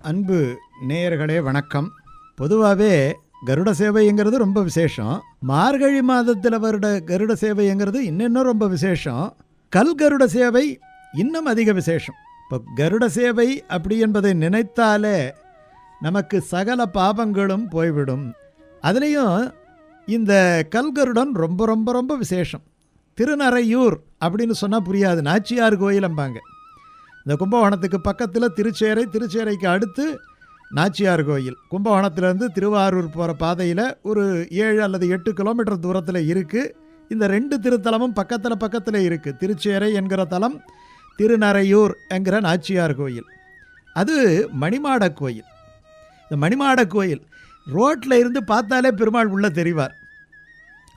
அன்பு நேயர்களே வணக்கம். பொதுவாகவே கருட சேவைங்கிறது ரொம்ப விசேஷம். மார்கழி மாதத்தில் வருட கருட சேவைங்கிறது இன்னும் ரொம்ப விசேஷம். கல் கருட சேவை இன்னும் அதிக விசேஷம். இப்போ கருட சேவை அப்படி என்பதை நினைத்தாலே நமக்கு சகல பாபங்களும் போய்விடும். அதுலேயும் இந்த கல்கருடன் ரொம்ப ரொம்ப ரொம்ப விசேஷம். திருநறையூர் அப்படின்னு சொன்னால் புரியாது. நாச்சியார் கோயிலம்பாங்க இந்த கும்பகோணத்துக்கு பக்கத்தில் திருச்சேரை திருச்சேரைக்கு அடுத்து நாச்சியார் கோயில். கும்பகோணத்துலேருந்து திருவாரூர் போகிற பாதையில் ஒரு ஏழு அல்லது எட்டு கிலோமீட்டர் தூரத்தில் இருக்குது இந்த ரெண்டு திருத்தலமும் பக்கத்தில் பக்கத்தில் இருக்குது திருச்சேரை என்கிற தலம் திருநறையூர் என்கிற நாச்சியார் கோயில். அது மணிமாட கோயில். இந்த மணிமாட கோயில் ரோட்டில் இருந்து பார்த்தாலே பெருமாள் உள்ளே தெரிவார்.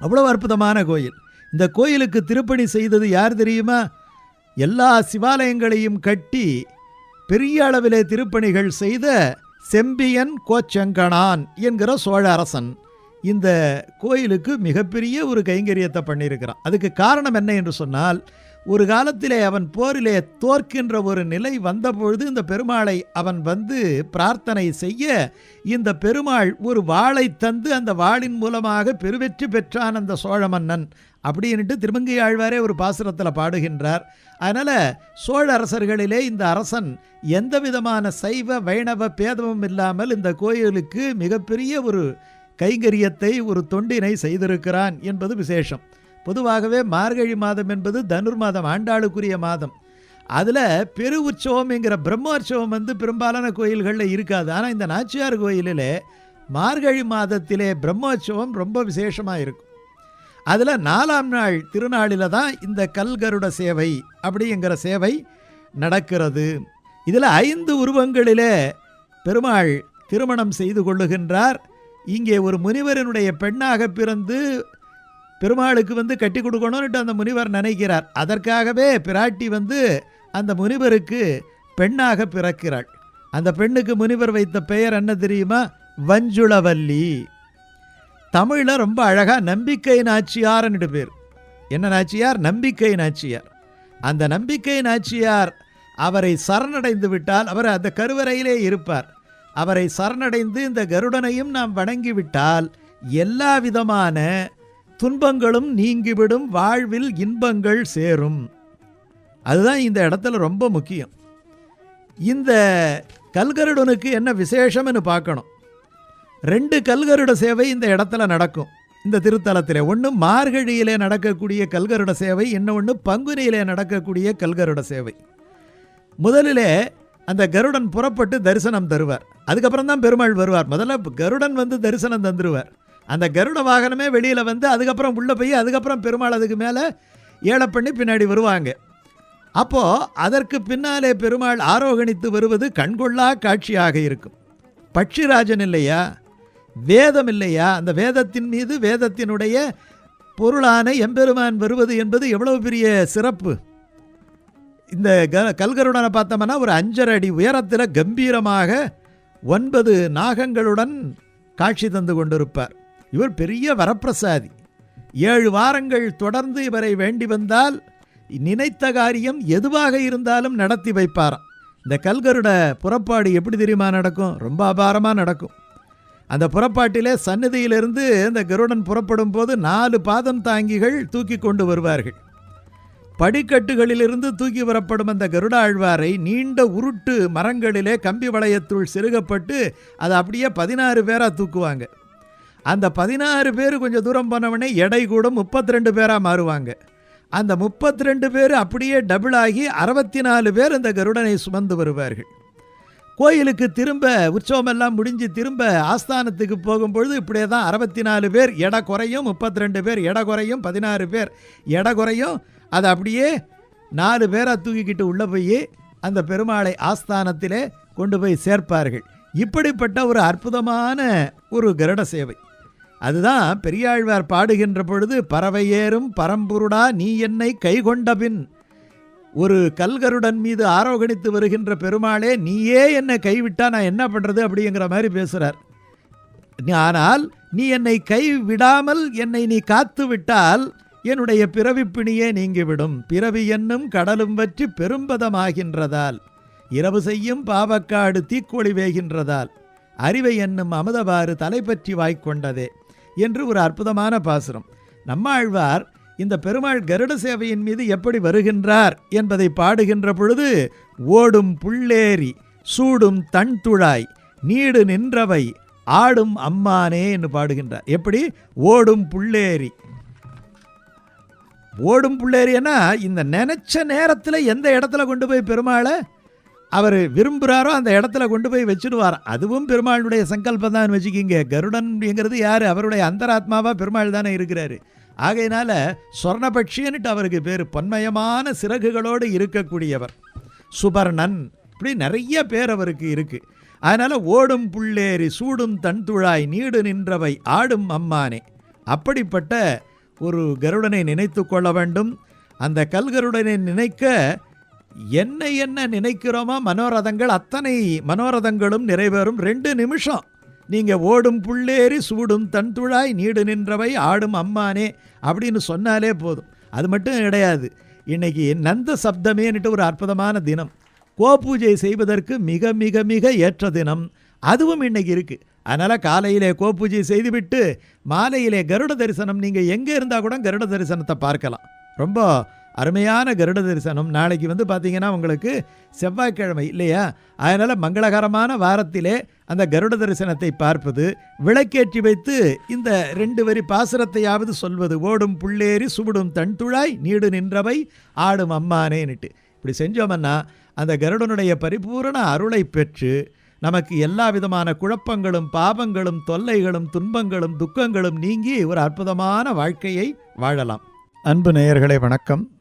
அவ்வளோ அற்புதமான கோயில். இந்த கோயிலுக்கு திருப்பணி செய்தது யார் தெரியுமா? எல்லா சிவாலயங்களையும் கட்டி பெரிய அளவிலே திருப்பணிகள் செய்த செம்பியன் கோச்செங்கணான் என்கிற சோழ அரசன் இந்த கோயிலுக்கு மிகப்பெரிய ஒரு கைங்கரியத்தை பண்ணியிருக்கிறான். அதுக்கு காரணம் என்ன என்று சொன்னால் ஒரு காலத்திலே அவன் போரிலே தோற்கின்ற ஒரு நிலை வந்தபொழுது இந்த பெருமாளை அவன் வந்து பிரார்த்தனை செய்ய இந்த பெருமாள் ஒரு வாளை தந்து அந்த வாளின் மூலமாக பெருவெற்றி பெற்றான் அந்த சோழ மன்னன் அப்படின்ட்டு திருமங்கை ஆழ்வாரே ஒரு பாசுரத்தில் பாடுகின்றார். அதனால் சோழ அரசர்களிலே இந்த அரசன் எந்த விதமான சைவ வைணவ பேதமும் இல்லாமல் இந்த கோயிலுக்கு மிகப்பெரிய ஒரு கைங்கரியத்தை ஒரு தொண்டினை செய்திருக்கிறான் என்பது விசேஷம். பொதுவாகவே மார்கழி மாதம் என்பது தனுர் மாதம் ஆண்டாளுக்குரிய மாதம். அதில் பெரு உற்சவம்ங்கிற பிரம்மோற்சவம் வந்து பெரும்பாலான கோயில்களில் இருக்காது. ஆனால் இந்த நாச்சியார் கோயிலில் மார்கழி மாதத்திலே பிரம்மோற்சவம் ரொம்ப விசேஷமாக இருக்கும். அதில் நாலாம் நாள் திருநாளில் தான் இந்த கல்கருட சேவை அப்படிங்கிற சேவை நடக்கிறது. இதில் ஐந்து உருவங்களிலே பெருமாள் திருமணம் செய்து கொள்ளுகின்றார். இங்கே ஒரு முனிவரனுடைய பெண்ணாக பிறந்து பெருமாளுக்கு வந்து கட்டி கொடுக்கணும்னுட்டு அந்த முனிவர் நினைக்கிறார். அதற்காகவே பிராட்டி வந்து அந்த முனிவருக்கு பெண்ணாக பிறக்கிறாள். அந்த பெண்ணுக்கு முனிவர் வைத்த பெயர் என்ன தெரியுமா? வஞ்சுளவல்லி. தமிழில் ரொம்ப அழகாக நம்பிக்கை நாச்சியார்னுட்டு பேர். என்ன நாச்சியார்? நம்பிக்கை நாச்சியார். அந்த நம்பிக்கை நாச்சியார் அவரை சரணடைந்து விட்டால் அவர் அந்த கருவறையிலே இருப்பார். அவரை சரணடைந்து இந்த கருடனையும் நாம் வணங்கிவிட்டால் எல்லா விதமான துன்பங்களும் நீங்கிவிடும் வாழ்வில் இன்பங்கள் சேரும். அதுதான் இந்த இடத்துல ரொம்ப முக்கியம். இந்த கல்கருடனுக்கு என்ன விசேஷம்னு பார்க்கணும். ரெண்டு கல்கருட சேவை இந்த இடத்துல நடக்கும். இந்த திருத்தலத்தில் ஒன்று மார்கழியிலே நடக்கக்கூடிய கல்கருட சேவை இன்னொன்று பங்குனியிலே நடக்கக்கூடிய கல்கருட சேவை. முதலிலே அந்த கருடன் புறப்பட்டு தரிசனம் தருவார். அதுக்கப்புறம் தான் பெருமாள் வருவார். முதல்ல கருடன் வந்து தரிசனம் தந்துருவார். அந்த கருட வாகனமே வெளியில் வந்து அதுக்கப்புறம் உள்ளே போய் அதுக்கப்புறம் பெருமாள் அதுக்கு மேலே ஏழை பண்ணி பின்னாடி வருவாங்க. அப்போது அதற்கு பின்னாலே பெருமாள் ஆரோகணித்து வருவது கண்கொள்ளா காட்சியாக இருக்கும். பட்சிராஜன் இல்லையா? வேதம் இல்லையா? அந்த வேதத்தின் மீது வேதத்தினுடைய பொருளான எம்பெருமான் வருவது என்பது எவ்வளவு பெரிய சிறப்பு? இந்த க கல்கருடனை பார்த்தோம்னா ஒரு அஞ்சரை அடி உயரத்தில் கம்பீரமாக ஒன்பது நாகங்களுடன் காட்சி தந்து கொண்டிருப்பார். இவர் பெரிய வரப்பிரசாதி. ஏழு வாரங்கள் தொடர்ந்து இவரை வேண்டி வந்தால் நினைத்த காரியம் எதுவாக இருந்தாலும் நடத்தி வைப்பாராம். இந்த கல்கருட புறப்பாடு எப்படி தெரியுமா நடக்கும்? ரொம்ப அபாரமாக நடக்கும். அந்த புறப்பாட்டிலே சன்னதியிலிருந்து இந்த கருடன் புறப்படும் போது நாலு பாதம் தாங்கிகள் தூக்கி கொண்டு வருவார்கள். படிக்கட்டுகளிலிருந்து தூக்கி வரப்படும் அந்த கருடாழ்வாரை நீண்ட உருட்டு மரங்களிலே கம்பி வளையத்துள் செருகப்பட்டு அதை அப்படியே பதினாறு பேராக தூக்குவாங்க. அந்த பதினாறு பேர் கொஞ்சம் தூரம் போனவொடனே எடை கூட முப்பத்தி ரெண்டு பேராக மாறுவாங்க. அந்த முப்பத்தி ரெண்டு பேர் அப்படியே டபுள் ஆகி அறுபத்தி நாலு பேர் இந்த கருடனை சுமந்து வருவார்கள். கோயிலுக்கு திரும்ப உற்சவமெல்லாம் முடிஞ்சு திரும்ப ஆஸ்தானத்துக்கு போகும்பொழுது இப்படியே தான் அறுபத்தி நாலு பேர் எடை குறையும் முப்பத்தி ரெண்டு பேர் எடை குறையும் பதினாறு பேர் எடை குறையும். அதை அப்படியே நாலு பேராக தூக்கிக்கிட்டு உள்ளே போய் அந்த பெருமாளை ஆஸ்தானத்திலே கொண்டு போய் சேர்ப்பார்கள். இப்படிப்பட்ட ஒரு அற்புதமான ஒரு கருட சேவை. அதுதான் பெரியாழ்வார் பாடுகின்ற பொழுது பறவை ஏறும் பரம்பொருடா நீ என்னை கைகொண்டபின். ஒரு கல்கருடன் மீது ஆரோகணித்து வருகின்ற பெருமாளே நீயே என்னை கைவிட்டா நான் என்ன பண்ணுறது அப்படிங்கிற மாதிரி பேசுகிறார் ஆனால் நீ என்னை கை விடாமல் என்னை நீ காத்து விட்டால் என்னுடைய பிறவி பிணியே நீங்கிவிடும். பிறவி என்னும் கடலும் வற்றி பெரும்பதமாகின்றதால் இரவு செய்யும் பாவக்காடு தீக்கோழி வேகின்றதால் அறிவை என்னும் அமுதவாறு தலைப்பற்றி வாய்க்கொண்டதே. என்று ஒரு அற்புதமான பாசுரம். நம்மாழ்வார் இந்த பெருமாள் கருட சேவையின் மீது எப்படி வருகின்றார் என்பதை பாடுகின்ற பொழுது ஓடும் புள்ளேரி சூடும் தன் துழாய் நீடு நின்றவை ஆடும் அம்மானே என்று பாடுகின்றார். எப்படி? ஓடும் புள்ளேரி. ஓடும் புள்ளேரினா இந்த நினைச்ச நேரத்தில் எந்த இடத்துல கொண்டு போய் பெருமாளை? அவர் விரும்புகிறாரோ அந்த இடத்துல கொண்டு போய் வச்சுடுவார். அதுவும் பெருமாளுடைய சங்கல்பம் தான் வச்சுக்கிங்க. கருடன்ங்கிறது யார்? அவருடைய அந்தராத்மாவாக பெருமாள் தானே இருக்கிறாரு. ஆகையினால சொர்ணபட்சின்னுட்டு அவருக்கு பேர். பொன்மயமான சிறகுகளோடு இருக்கக்கூடியவர். சுபர்ணன் இப்படி நிறைய பேர் அவருக்கு இருக்குது அதனால் ஓடும் புள்ளேரி சூடும் தன்துழாய் நீடு நின்றவை ஆடும் அம்மானே. அப்படிப்பட்ட ஒரு கருடனை நினைத்து கொள்ள வேண்டும். அந்த கல்கருடனை நினைக்க என்ன என்ன நினைக்கிறோமோ? மனோரதங்கள் அத்தனை மனோரதங்களும் நிறைவேறும். ரெண்டு நிமிஷம். நீங்கள் ஓடும் புள்ளேறி சூடும் தன்துழாய் நீடு நின்றவை ஆடும் அம்மானே அப்படின்னு சொன்னாலே போதும். அது மட்டும் கிடையாது. இன்றைக்கி நந்த சப்தமேன்னுட்டு ஒரு அற்புதமான தினம். கோபூஜை செய்வதற்கு மிக மிக மிக ஏற்ற தினம். அதுவும் இன்றைக்கி இருக்குது அதனால் காலையிலே கோபூஜை செய்துவிட்டு மாலையிலே கருட தரிசனம். நீங்கள் எங்கே இருந்தால் கூட கருட தரிசனத்தை பார்க்கலாம். ரொம்ப அருமையான கருட தரிசனம். நாளைக்கு வந்து பார்த்தீங்கன்னா உங்களுக்கு செவ்வாய்க்கிழமை இல்லையா? அதனால் மங்களகரமான வாரத்திலே அந்த கருட தரிசனத்தை பார்ப்பது விளக்கேற்றி வைத்து இந்த ரெண்டு வரி பாசுரத்தையாவது சொல்வது ஓடும் புள்ளேறி சுவிடும் தன்துழாய் நீடு நின்றவை ஆடும் அம்மானேன்னுட்டு. இப்படி செஞ்சோம்னா அந்த கருடனுடைய பரிபூரண அருளை பெற்று நமக்கு எல்லா விதமான குழப்பங்களும் பாபங்களும் தொல்லைகளும் துன்பங்களும் துக்கங்களும் நீங்கி ஒரு அற்புதமான வாழ்க்கையை வாழலாம். அன்பு நேயர்களே வணக்கம்.